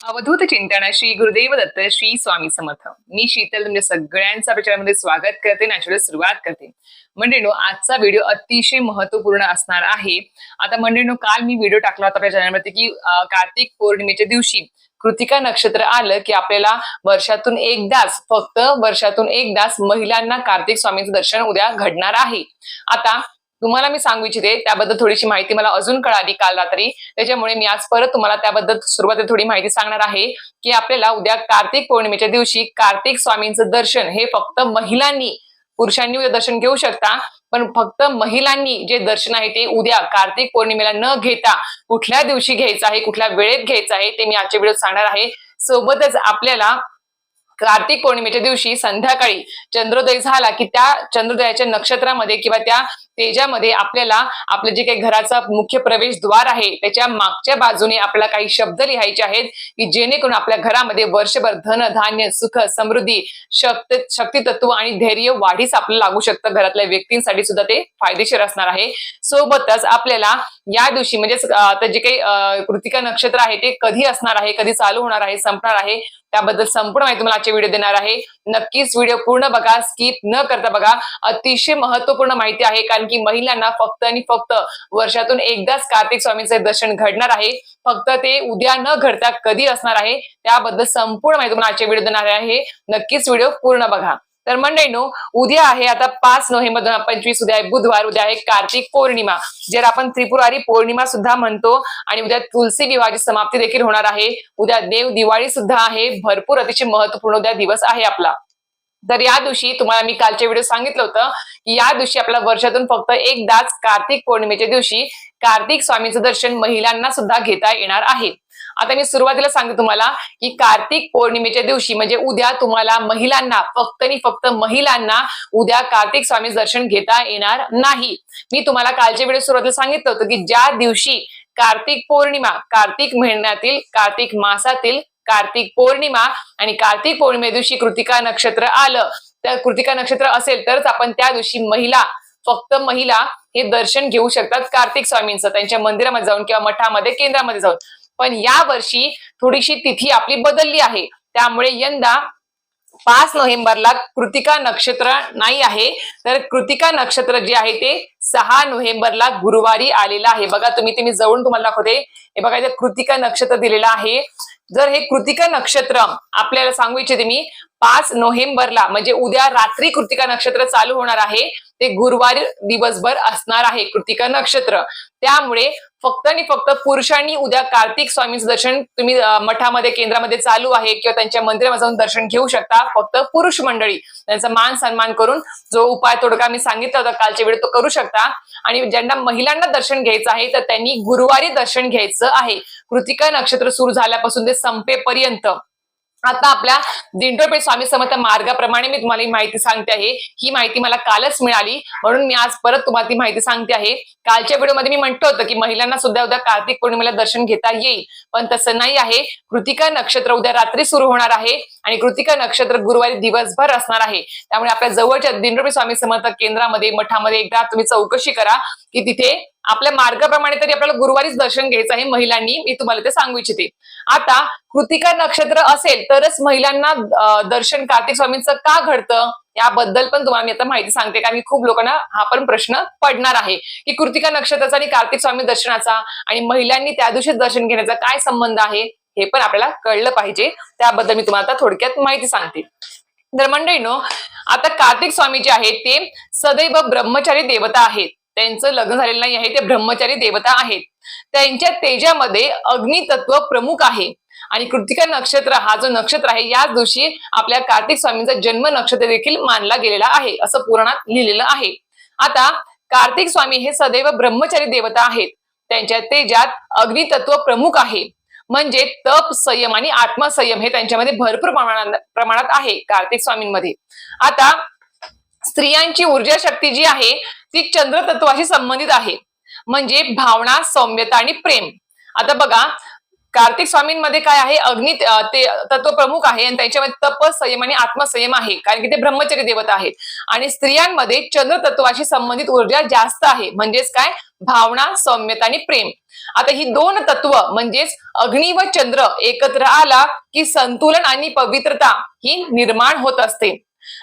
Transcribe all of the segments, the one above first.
अवधूत चिंतन श्री गुरुदेव दत्त श्री स्वामी समर्थ. मी शीतल तुमच्या सगळ्यांचा प्रचारामध्ये स्वागत करते. आणि सुरुवात करते. मंडळीनो आजचा व्हिडिओ अतिशय महत्त्वपूर्ण असणार आहे. आता मंडळीनो काल मी व्हिडिओ टाकला होता आपल्या चॅनलमध्ये की कार्तिक पौर्णिमेच्या दिवशी कृतिका नक्षत्र आलं की आपल्याला वर्षातून एकदाच फक्त वर्षातून एकदाच महिलांना कार्तिक स्वामींचं दर्शन उद्या घडणार आहे. आता तुम्हाला मी सांगू इच्छिते त्याबद्दल थोडीशी माहिती मला अजून कळाली काल रात्री. त्याच्यामुळे मी आज परत तुम्हाला त्याबद्दल सुरुवातीला थोडी माहिती सांगणार आहे की आपल्याला उद्या कार्तिक पौर्णिमेच्या दिवशी कार्तिक स्वामींचं दर्शन हे फक्त महिलांनी पुरुषांनी उद्या दर्शन घेऊ शकता पण फक्त महिलांनी जे दर्शन आहे ते उद्या कार्तिक पौर्णिमेला न घेता कुठल्या दिवशी घ्यायचं आहे कुठल्या वेळेत घ्यायचं आहे ते मी आजच्या व्हिडिओत सांगणार आहे. सोबतच आपल्याला कार्तिक पौर्णिमेच्या दिवशी संध्याकाळी चंद्रोदय झाला की त्या चंद्रोदयाच्या नक्षत्रामध्ये किंवा त्या तेजामध्ये आपल्याला आपलं जे काही घराचा मुख्य प्रवेशद्वार आहे त्याच्या मागच्या बाजूने आपल्याला काही शब्द लिहायचे आहेत की जेणेकरून आपल्या घरामध्ये वर्षभर धन धान्य सुख समृद्धी शक्त शक्ती तत्व आणि धैर्य वाढीस आपल्याला लागू शकतं. घरातल्या व्यक्तींसाठी सुद्धा ते फायदेशीर असणार आहे. सोबतच आपल्याला या दिवशी म्हणजेच आता जे काही कृतिका नक्षत्र आहे ते कधी असणार आहे कधी चालू होणार आहे संपणार आहे त्याबद्दल संपूर्ण माहिती तुम्हाला आजच्या व्हिडिओ देणार आहे. नक्कीच व्हिडिओ पूर्ण बघा स्किप न करता बघा. अतिशय महत्त्वपूर्ण माहिती आहे कारण की महिलांना फक्त आणि फक्त वर्षातून एकदाच कार्तिक स्वामींचे दर्शन घडणार आहे. फक्त ते उद्या न घडता कधी असणार आहे त्याबद्दल संपूर्ण माहिती तुम्हाला आजच्या व्हिडिओ देणार आहे. नक्कीच व्हिडिओ पूर्ण बघा. तर मंडळीनो उद्या आहे आता पाच नोव्हेंबर दोन हजार पंचवीस उद्या आहे बुधवार उद्या आहे कार्तिक पौर्णिमा. ज्याला आपण त्रिपुरारी पौर्णिमा सुद्धा म्हणतो आणि उद्या तुलसी विवाहाची समाप्ती देखील होणार आहे उद्या देव दिवाळी सुद्धा आहे भरपूर अतिशय महत्त्वपूर्ण उद्या दिवस आहे आपला. तर या दिवशी तुम्हाला मी कालच्या व्हिडिओ सांगितलं होतं की या दिवशी आपल्या वर्षातून फक्त एकदाच कार्तिक पौर्णिमेच्या दिवशी कार्तिक स्वामीचं दर्शन महिलांना सुद्धा घेता येणार आहे. आता मी सुरुवातीला सांगते तुम्हाला की कार्तिक पौर्णिमेच्या दिवशी म्हणजे उद्या तुम्हाला महिलांना फक्त आणि फक्त महिलांना उद्या कार्तिक स्वामी दर्शन घेता येणार नाही. मी तुम्हाला कालच्या व्हिडिओ सुरुवातीला सांगितलं होतं की ज्या दिवशी कार्तिक पौर्णिमा कार्तिक महिन्यातील कार्तिक मासातील कार्तिक पौर्णिमा आणि कार्तिक पौर्णिमे दिवशी कृतिका नक्षत्र आलं तर कृतिका नक्षत्र असेल तरच आपण त्या दिवशी महिला फक्त महिला हे दर्शन घेऊ शकतात कार्तिक स्वामींचं. त्यांच्या मंदिरामध्ये जाऊन किंवा मठामध्ये केंद्रामध्ये जाऊन. पण या वर्षी थोडीशी तिथी आपली बदलली आहे. त्यामुळे यंदा पाच नोव्हेंबरला कृतिका नक्षत्र नाही आहे. तर कृतिका नक्षत्र जे आहे ते सहा नोव्हेंबरला गुरुवारी आलेला आहे. बघा तुम्ही ते मी जवळून तुम्हाला दाखवते. हे बघा इथे कृतिका नक्षत्र दिलेलं आहे. जर हे कृतिका नक्षत्र आपल्याला सांगू इच्छिते मी पाच नोव्हेंबरला म्हणजे उद्या रात्री कृतिका नक्षत्र चालू होणार आहे. ते गुरुवारी दिवसभर असणार आहे कृतिका नक्षत्र. त्यामुळे फक्त आणि फक्त पुरुषांनी उद्या कार्तिक स्वामींचं दर्शन तुम्ही मठामध्ये केंद्रामध्ये चालू आहे किंवा त्यांच्या मंदिरामध्ये जाऊन दर्शन घेऊ शकता. फक्त पुरुष मंडळी त्यांचा मान सन्मान करून जो उपाय तोडका मी सांगितला होता कालच्या वेळी तो करू शकता. आणि ज्यांना महिलांना दर्शन घ्यायचं आहे तर त्यांनी गुरुवारी दर्शन घ्यायचं आहे. कृतिका नक्षत्र सुरू झाल्यापासून ते संपेपर्यंत. आता आपल्या दिंडोपेठ स्वामी समर्थ मार्गाप्रमाणे मी तुम्हाला ही माहिती सांगते आहे. ही माहिती मला कालच मिळाली. म्हणून मी आज परत तुम्हाला ती माहिती सांगते आहे. कालच्या व्हिडिओमध्ये मी म्हटलं होतं की महिलांना सुद्धा उद्या कार्तिक पौर्णिमेला दर्शन घेता येईल. पण तसं नाही आहे. कृतिका नक्षत्र उद्या रात्री सुरू होणार आहे आणि कृतिका नक्षत्र गुरुवारी दिवसभर असणार आहे. त्यामुळे आपल्या जवळच्या दिंडोपेठ स्वामी समर्थ केंद्रामध्ये मठामध्ये एकदा तुम्ही चौकशी करा की तिथे आपल्या मार्गाप्रमाणे तरी आपल्याला गुरुवारीच दर्शन घ्यायचं आहे महिलांनी मी तुम्हाला ते सांगू इच्छिते. आता कृतिका नक्षत्र असेल तरच महिलांना दर्शन कार्तिक स्वामींचं का घडतं? याबद्दल पण तुम्हाला मी आता माहिती सांगते कारण खूप लोकांना हा पण प्रश्न पडणार आहे. की कृतिका नक्षत्राचा आणि कार्तिक स्वामी दर्शनाचा आणि महिलांनी त्या दिवशीच दर्शन घेण्याचा काय संबंध आहे हे पण आपल्याला कळलं पाहिजे. त्याबद्दल मी तुम्हाला आता थोडक्यात माहिती सांगते. तर मंडळीनो आता कार्तिक स्वामी जे आहेत ते सदैव ब्रह्मचारी देवता आहेत. त्यांचं लग्न झालेलं नाही आहे ते ब्रह्मचारी देवता आहेत. त्यांच्या तेजामध्ये अग्नितत्व प्रमुख आहे. आणि कृतिका नक्षत्र हा जो नक्षत्र आहे याच दिवशी आपल्या कार्तिक स्वामींचा जन्म नक्षत्र देखील मानला गेलेला आहे असं पुराणात लिहिलेलं आहे. आता कार्तिक स्वामी हे सदैव ब्रह्मचारी देवता आहेत. त्यांच्या तेजात अग्नितत्व प्रमुख आहे. म्हणजे तप संयम आणि आत्मसंयम हे त्यांच्यामध्ये भरपूर प्रमाणात प्रमाणात आहे कार्तिक स्वामींमध्ये. आता स्त्रियांची ऊर्जा शक्ती जी आहे ती चंद्र तत्वाशी संबंधित आहे. म्हणजे भावना सौम्यता आणि प्रेम. आता बघा कार्तिक स्वामींमध्ये काय आहे? अग्नि ते तत्व प्रमुख आहे आणि त्यांच्यामध्ये तप संयम आणि आत्मसंयम आहे. कारण की ते ब्रह्मचर्य देवता आहेत. आणि स्त्रियांमध्ये चंद्र तत्वाशी संबंधित ऊर्जा जास्त आहे. म्हणजेच काय? भावना सौम्यता आणि प्रेम. आता ही दोन तत्व म्हणजेच अग्नी व चंद्र एकत्र आला की संतुलन आणि पवित्रता ही निर्माण होत असते.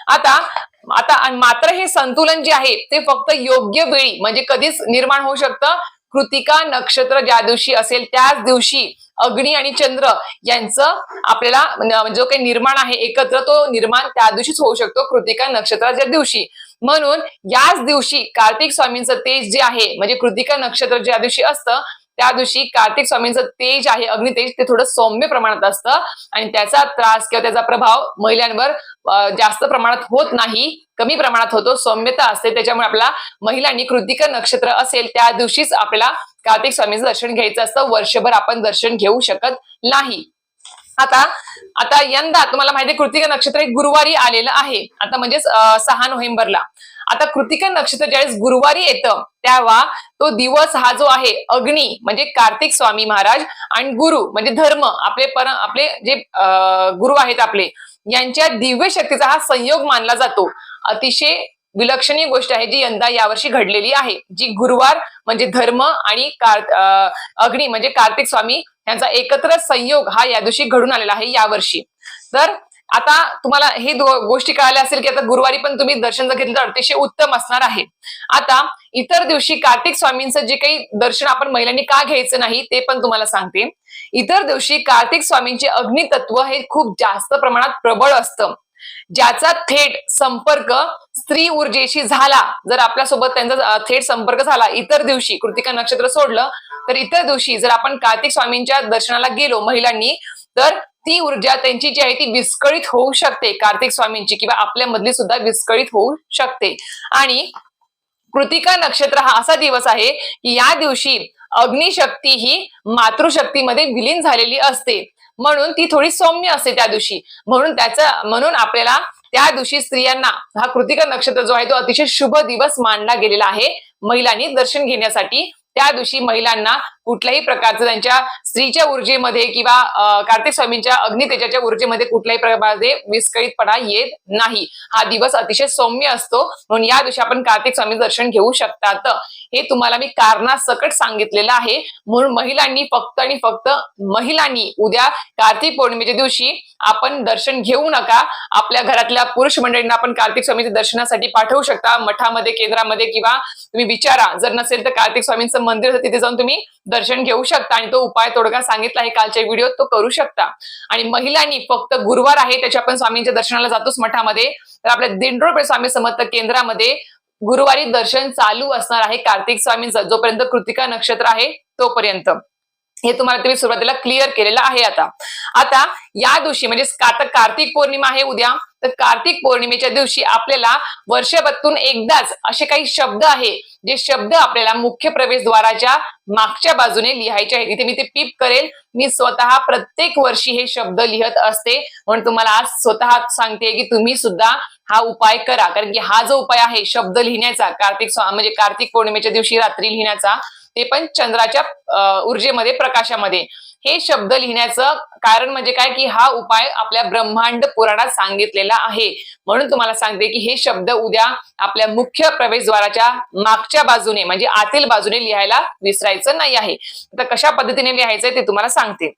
आता आता मात्र हे संतुलन जे आहे ते फक्त योग्य वेळी म्हणजे कधीच निर्माण होऊ शकतं. कृतिका नक्षत्र ज्या दिवशी असेल त्याच दिवशी अग्नी आणि चंद्र यांचं आपल्याला जो काही निर्माण आहे एकत्र तो निर्माण त्या दिवशीच होऊ शकतो कृतिका नक्षत्राच्या दिवशी. म्हणून याच दिवशी कार्तिक स्वामींचं तेज जे आहे म्हणजे कृतिका नक्षत्र ज्या दिवशी असतं त्या दिवशी कार्तिक स्वामींचं तेज आहे अग्नितेज ते थोडं सौम्य प्रमाणात असतं. आणि त्याचा त्रास किंवा त्याचा प्रभाव महिलांवर जास्त प्रमाणात होत नाही कमी प्रमाणात होतो सौम्यता असते. त्याच्यामुळे आपला महिलांनी कृतिका नक्षत्र असेल त्या दिवशीच आपल्याला कार्तिक स्वामींचं दर्शन घ्यायचं असतं. वर्षभर आपण दर्शन घेऊ शकत नाही. आता आता यंदा तुम्हाला माहिती कृतिका नक्षत्र एक गुरुवारी आलेलं आहे. आता म्हणजेच सहा नोव्हेंबरला. आता कृतिका नक्षत्र ज्यावेळेस गुरुवारी येतं तेव्हा तो दिवस हा जो आहे अग्नी म्हणजे कार्तिक स्वामी महाराज आणि गुरु म्हणजे धर्म आपले पर आपले जे गुरु आहेत आपले यांच्या दिव्य शक्तीचा हा संयोग मानला जातो. अतिशय विलक्षणीय गोष्ट आहे जी यंदा यावर्षी घडलेली आहे. जी गुरुवार म्हणजे धर्म आणि कार अं, अग्नी म्हणजे कार्तिक स्वामी यांचा एकत्र संयोग हा या दिवशी घडून आलेला आहे यावर्षी. तर आता तुम्हाला हे गोष्टी कळाल्या असेल की आता गुरुवारी पण तुम्ही दर्शन जर घेतलं तर अतिशय उत्तम असणार आहे. आता इतर दिवशी कार्तिक स्वामींचं जे काही दर्शन आपण महिलांनी का घ्यायचं नाही ते पण तुम्हाला सांगते. इतर दिवशी कार्तिक स्वामींचे अग्नितत्व हे खूप जास्त प्रमाणात प्रबळ असतं. ज्याचा थेट संपर्क स्त्री ऊर्जेशी झाला जर आपल्यासोबत त्यांचा थेट संपर्क झाला इतर दिवशी कृतिका नक्षत्र सोडलं तर इतर दिवशी जर आपण कार्तिक स्वामींच्या दर्शनाला गेलो महिलांनी तर ती ऊर्जा त्यांची जी आहे ती विस्कळीत होऊ शकते कार्तिक स्वामींची किंवा आपल्यामधली सुद्धा विस्कळीत होऊ शकते. आणि कृतिका नक्षत्र हा असा दिवस आहे की या दिवशी अग्निशक्ती ही मातृशक्तीमध्ये विलीन झालेली असते. म्हणून ती थोडी सौम्य असते त्या दिवशी. म्हणून त्याचं म्हणून आपल्याला त्या दिवशी स्त्रियांना हा कृतिका नक्षत्र जो आहे तो अतिशय शुभ दिवस मानला गेलेला आहे. महिलांनी दर्शन घेण्यासाठी त्या दिवशी महिलांना कुठल्याही प्रकारचं त्यांच्या स्त्रीच्या ऊर्जेमध्ये किंवा कार्तिक स्वामींच्या अग्नितेजाच्या ऊर्जेमध्ये कुठल्याही प्रकारचे विस्कळीतपणा येत नाही. हा दिवस अतिशय सौम्य असतो. म्हणून या दिवशी आपण कार्तिक स्वामी दर्शन घेऊ शकतात. हे तुम्हाला मी कारणासकट सांगितलेलं आहे. म्हणून महिलांनी फक्त आणि फक्त महिलांनी उद्या कार्तिक पौर्णिमेच्या दिवशी आपण दर्शन घेऊ नका. आपल्या घरातल्या पुरुष मंडळींना आपण कार्तिक स्वामीच्या दर्शनासाठी पाठवू शकता. मठामध्ये केंद्रामध्ये किंवा तुम्ही विचारा. जर नसेल तर कार्तिक स्वामींचं मंदिर तिथे जाऊन तुम्ही दर्शन घेऊ शकता. आणि तो उपाय तोडगा सांगितला आहे कालच्या व्हिडिओत तो करू शकता. आणि महिलांनी फक्त गुरुवार आहे त्याच्या आपण स्वामींच्या दर्शनाला जातोच मठामध्ये. तर आपल्या दिंडोळ स्वामी समर्थ केंद्रामध्ये गुरुवारी दर्शन चालू असणार आहे. कार्तिक स्वामींचं जोपर्यंत कृतिका नक्षत्र आहे तोपर्यंत. हे तुम्हाला तुम्ही सुरुवातीला क्लिअर केलेलं आहे आता. आता या दिवशी म्हणजे आता कार्तिक पौर्णिमा आहे उद्या तर कार्तिक पौर्णिमेच्या दिवशी आपल्याला वर्षभरातून एकदाच असे काही शब्द आहे जे शब्द आपल्याला मुख्य प्रवेशद्वाराच्या मागच्या बाजूने लिहायचे आहेत. इथे मी ते पीप करेल. मी स्वतः प्रत्येक वर्षी हे शब्द लिहत असते. म्हणून तुम्हाला आज स्वतः सांगते की तुम्ही सुद्धा हा उपाय करा. कारण की हा जो उपाय आहे शब्द लिहिण्याचा कार्तिक म्हणजे कार्तिक पौर्णिमेच्या दिवशी रात्री लिहिण्याचा ते पण चंद्राच्या ऊर्जेमध्ये प्रकाशामध्ये. हे शब्द लिहिण्याचं कारण म्हणजे काय? की हा उपाय आपल्या ब्रह्मांड पुराणात सांगितलेला आहे. म्हणून तुम्हाला सांगते की हे शब्द उद्या आपल्या मुख्य प्रवेशद्वाराच्या मागच्या बाजूने म्हणजे आतील बाजूने लिहायला विसरायचं नाही आहे. तर कशा पद्धतीने लिहायचंय ते तुम्हाला सांगते.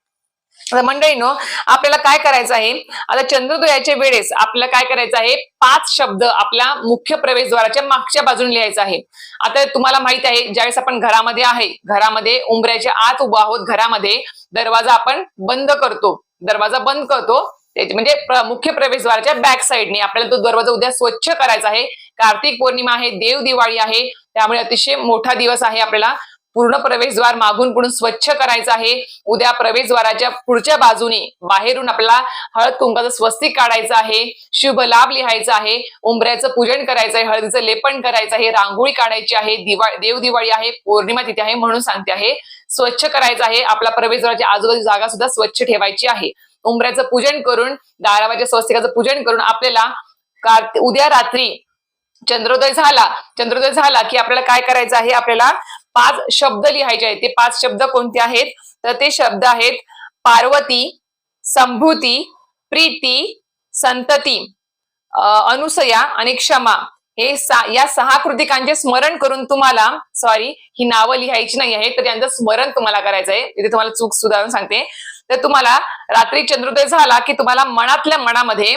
मंडळीनो आपल्याला काय करायचं आहे? आता चंद्रोदयाच्या वेळेस आपल्याला काय करायचं आहे? पाच शब्द आपल्या मुख्य प्रवेशद्वाराच्या मागच्या बाजूने लिहायचा आहे. आता तुम्हाला माहीत आहे ज्यावेळेस आपण घरामध्ये आहे घरामध्ये उंबऱ्याच्या आत उभा आहोत घरामध्ये दरवाजा आपण बंद करतो. दरवाजा बंद करतो म्हणजे मुख्य प्रवेशद्वाराच्या बॅक साईडने आपल्याला तो दरवाजा उद्या स्वच्छ करायचा आहे. कार्तिक पौर्णिमा आहे देव दिवाळी आहे त्यामुळे अतिशय मोठा दिवस आहे आपल्याला. पूर्ण प्रवेशद्वार मागून पुढून स्वच्छ करायचं आहे. उद्या प्रवेशद्वाराच्या पुढच्या बाजूने बाहेरून आपल्याला हळद कुंकाचं स्वस्तिक काढायचं आहे. शुभ लाभ लिहायचा आहे. उंबऱ्याचं पूजन करायचं आहे. हळदीचं लेपन करायचं आहे. रांगोळी काढायची आहे. दिवाळी देव दिवाळी आहे. पौर्णिमा तिथे आहे म्हणून सांगते आहे. स्वच्छ करायचं आहे. आपला प्रवेशद्वाराची आजूबाजू जागा सुद्धा स्वच्छ ठेवायची आहे. उंबऱ्याचं पूजन करून दारावाच्या स्वस्तिकाचं पूजन करून आपल्याला उद्या रात्री चंद्रोदय झाला. चंद्रोदय झाला की आपल्याला काय करायचं आहे? आपल्याला पाच शब्द लिहायचे आहेत. ते पाच शब्द कोणते आहेत? तर ते शब्द आहेत पार्वती संभूती प्रीती संतती अनुसया आणि क्षमा. हे सा- या सहा कृतिकांचे स्मरण करून तुम्हाला सॉरी ही नावं लिहायची नाही आहे तर त्यांचं स्मरण तुम्हाला करायचं आहे. इथे तुम्हाला चूक सुधारून सांगते. तर तुम्हाला रात्री चंद्रोदय झाला की तुम्हाला मनातल्या मनामध्ये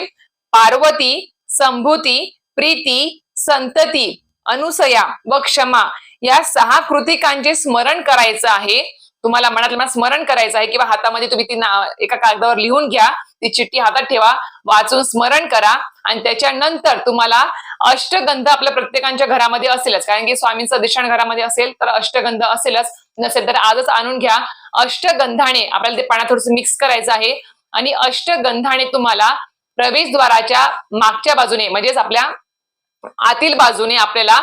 पार्वती संभूती प्रीती संतती अनुसया व क्षमा या सहा कृतिकांचे स्मरण करायचं आहे. तुम्हाला मनातल्या मनात स्मरण करायचं आहे किंवा हातामध्ये तुम्ही ती ना- एका कागदावर लिहून घ्या ती चिठ्ठी हातात ठेवा वाचून स्मरण करा आणि त्याच्यानंतर तुम्हाला अष्टगंध आपल्या प्रत्येकांच्या घरामध्ये असेलच. कारण की स्वामींचं अधिष्ठान घरामध्ये असेल तर अष्टगंध असेलच. नसेल तर आजच आणून घ्या. अष्टगंधाने आपल्याला ते पाण्यात थोडस मिक्स करायचं आहे. आणि अष्टगंधाने तुम्हाला प्रवेशद्वाराच्या मागच्या बाजूने म्हणजेच आपल्या आतील बाजूने आपल्याला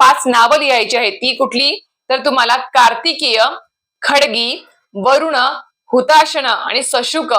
पाच नावं लिहायची आहेत. ती कुठली? तर तुम्हाला कार्तिकीय खडगी वरुण हुताशन आणि सशुक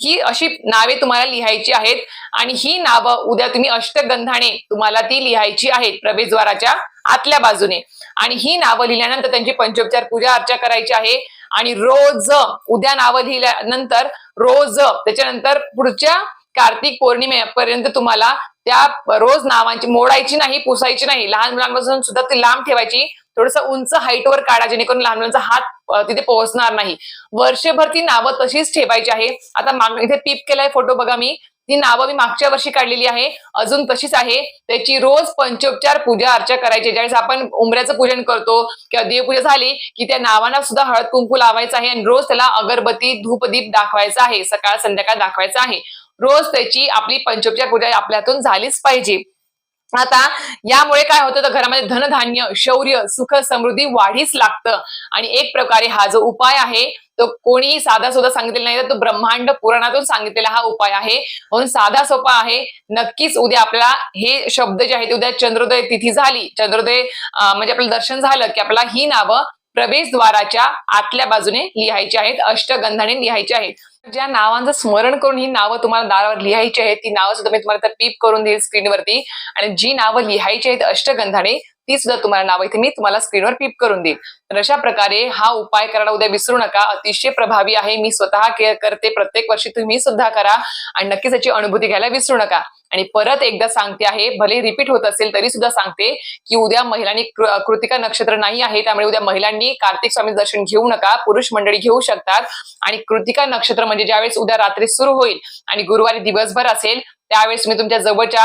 ही अशी नावे तुम्हाला लिहायची आहेत. आणि ही नावं उद्या तुम्ही अष्टगंधाने तुम्हाला ती लिहायची आहेत प्रवेशद्वाराच्या आतल्या बाजूने. आणि ही नावं लिहिल्यानंतर त्यांची पंचोपचार पूजा अर्चा करायची आहे. आणि रोज उद्या नावं लिहिल्यानंतर रोज त्याच्यानंतर पुढच्या कार्तिक पौर्णिमेपर्यंत तुम्हाला त्या रोज नावांची मोडायची नाही पुसायची नाही. लहान मुलांपासून सुद्धा ती लांब ठेवायची. थोडस उंच हाईटवर काढा जेणेकरून लहान मुलांचा हात तिथे पोहोचणार नाही. वर्षभर ती नावं तशीच ठेवायची आहे. आता माग इथे पीप केलाय फोटो बघा मी. ती नावं मी मागच्या वर्षी काढलेली आहे. अजून तशीच आहे. त्याची रोज पंचोपचार पूजा अर्चा करायची. ज्यावेळेस आपण उमऱ्याचं पूजन करतो किंवा देवपूजा झाली की त्या नावांना सुद्धा हळद कुंकू लावायचं आहे. आणि रोज त्याला अगरबत्ती धूपदीप दाखवायचा आहे. सकाळ संध्याकाळ दाखवायचा आहे. रोज त्याची आपली पंचोपचार पूजा आपल्यातून झालीच पाहिजे. आता यामुळे काय होतं तर घरामध्ये धनधान्य शौर्य सुख समृद्धी वाढीच लागतं. आणि एक प्रकारे हा जो उपाय आहे तो कोणीही साधा सुद्धा सांगितलेला नाही तर तो ब्रह्मांड पुराणातून सांगितलेला हा उपाय आहे. म्हणून साधा सोपा आहे नक्कीच उद्या आपल्याला हे शब्द जे आहेत उद्या चंद्रोदय तिथी झाली. चंद्रोदय म्हणजे आपलं दर्शन झालं की आपल्याला ही नावं प्रवेशद्वाराच्या आतल्या बाजूने लिहायचे आहेत अष्टगंधाने लिहायचे आहेत. ज्या नावांचं स्मरण करून ही नावं तुम्हाला दारावर लिहायची आहेत ती नावं सुद्धा मी तुम्हाला पीप करून देईल स्क्रीनवरती आणि जी नावं लिहायची आहेत अष्टगंधाने ती सुद्धा तुम्हाला नावं इथे मी तुम्हाला स्क्रीनवर पीप करून देईल. तर अशा प्रकारे हा उपाय करायला उद्या विसरू नका. अतिशय प्रभावी आहे. मी स्वतः केअर करते. प्रत्येक वर्षी तुम्ही सुद्धा करा. आणि नक्कीच याची अनुभूती घ्यायला विसरू नका. आणि परत एकदा सांगते आहे. भले रिपीट होत असेल तरी सुद्धा सांगते की उद्या महिलांनी कृतिका नक्षत्र नाही आहे. त्यामुळे उद्या महिलांनी कार्तिक स्वामी दर्शन घेऊ नका. पुरुष मंडळी घेऊ शकतात. आणि कृतिका नक्षत्र म्हणजे ज्यावेळेस उद्या रात्री सुरू होईल आणि गुरुवारी दिवसभर असेल त्यावेळेस तुम्ही तुमच्या जवळच्या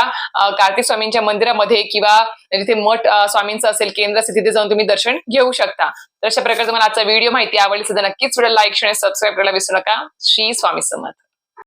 कार्तिक स्वामींच्या मंदिरामध्ये किंवा जिथे मठ स्वामींचं असेल केंद्र असेल तिथे जाऊन तुम्ही दर्शन घेऊ शकता. तर अशा प्रकारचा मला आजचा व्हिडिओ माहिती आवडली सुद्धा नक्कीच व्हिडिओ लाईक शेअर सबस्क्राईब करायला विसरू नका. श्री स्वामी समर्थ.